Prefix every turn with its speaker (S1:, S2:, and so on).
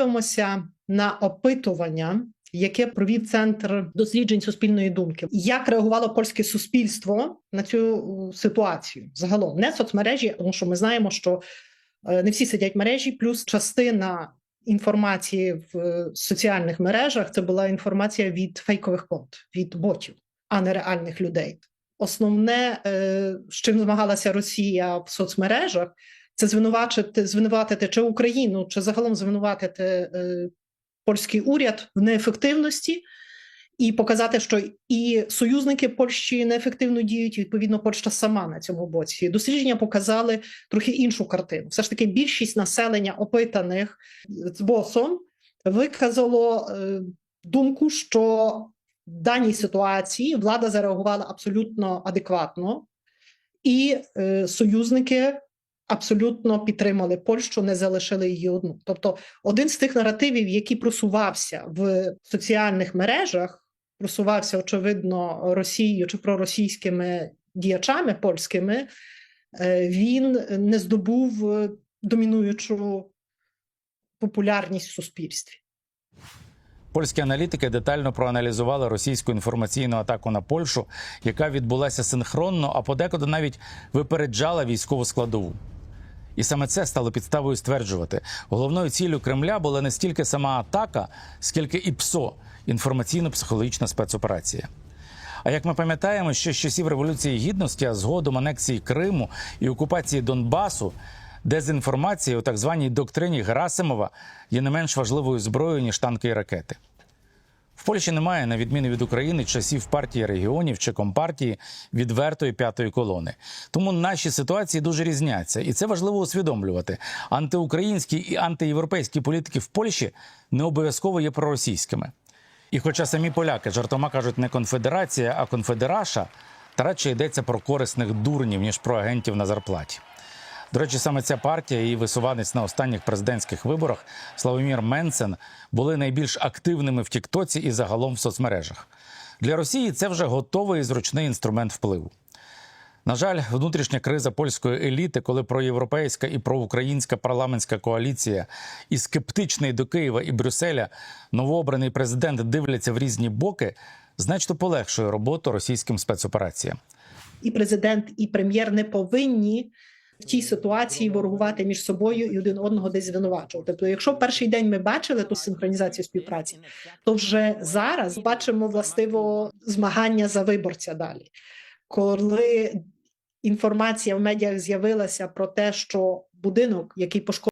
S1: Дивимося на опитування, яке провів центр досліджень суспільної думки. Як реагувало польське суспільство на цю е, ситуацію? Загалом не соцмережі, тому що ми знаємо, що е, не всі сидять в мережі, плюс частина інформації в е, соціальних мережах це була інформація від фейкових конт, від ботів, а не реальних людей. Основне, з чим змагалася Росія в соцмережах, це звинувачити, звинуватити чи Україну, чи загалом звинуватити е, польський уряд в неефективності і показати, що і союзники Польщі неефективно діють, і відповідно Польща сама на цьому боці. Дослідження показали трохи іншу картину. Все ж таки, більшість населення опитаних з босом виказало е, думку, що в даній ситуації влада зареагувала абсолютно адекватно, і е, союзники абсолютно підтримали Польщу, не залишили її одну. Тобто, один з тих наративів, який просувався в соціальних мережах, просувався очевидно Росією чи проросійськими діячами польськими, е, він не здобув е, домінуючу популярність в суспільстві.
S2: Польські аналітики детально проаналізували російську інформаційну атаку на Польщу, яка відбулася синхронно, а подекуди навіть випереджала військову складову. І саме це стало підставою стверджувати, головною ціллю Кремля була не стільки сама атака, скільки і ПСО інформаційно-психологічна спецоперація. А як ми пам'ятаємо, ще з часів революції гідності, а згодом анексії Криму і окупації Донбасу, дезінформація у так званій доктрині Герасимова є не менш важливою зброєю ніж танки і ракети. В Польщі немає, на відміну від України, часів партії регіонів чи компартії відвертої п'ятої колони. Тому наші ситуації дуже різняться, і це важливо усвідомлювати. Антиукраїнські і антиєвропейські політики в Польщі не обов'язково є проросійськими. І хоча самі поляки жартома кажуть не конфедерація, а конфедераша, та радше йдеться про корисних дурнів ніж про агентів на зарплаті. До речі, саме ця партія і висуванець на останніх президентських виборах Славомір Менцен були найбільш активними в Тіктоці і загалом в соцмережах. Для Росії це вже готовий і зручний інструмент впливу. На жаль, внутрішня криза польської еліти, коли проєвропейська і проукраїнська парламентська коаліція і скептичний до Києва і Брюсселя новообраний президент дивляться в різні боки, значно полегшує роботу російським спецопераціям.
S1: І президент, і прем'єр не повинні в тій ситуації ворогувати між собою і один одного десь звинувачувати. Тобто, якщо перший день ми бачили ту синхронізацію співпраці, то вже зараз бачимо властиво змагання за виборця далі. Коли інформація в медіах з'явилася про те, що будинок, який пошкоджений,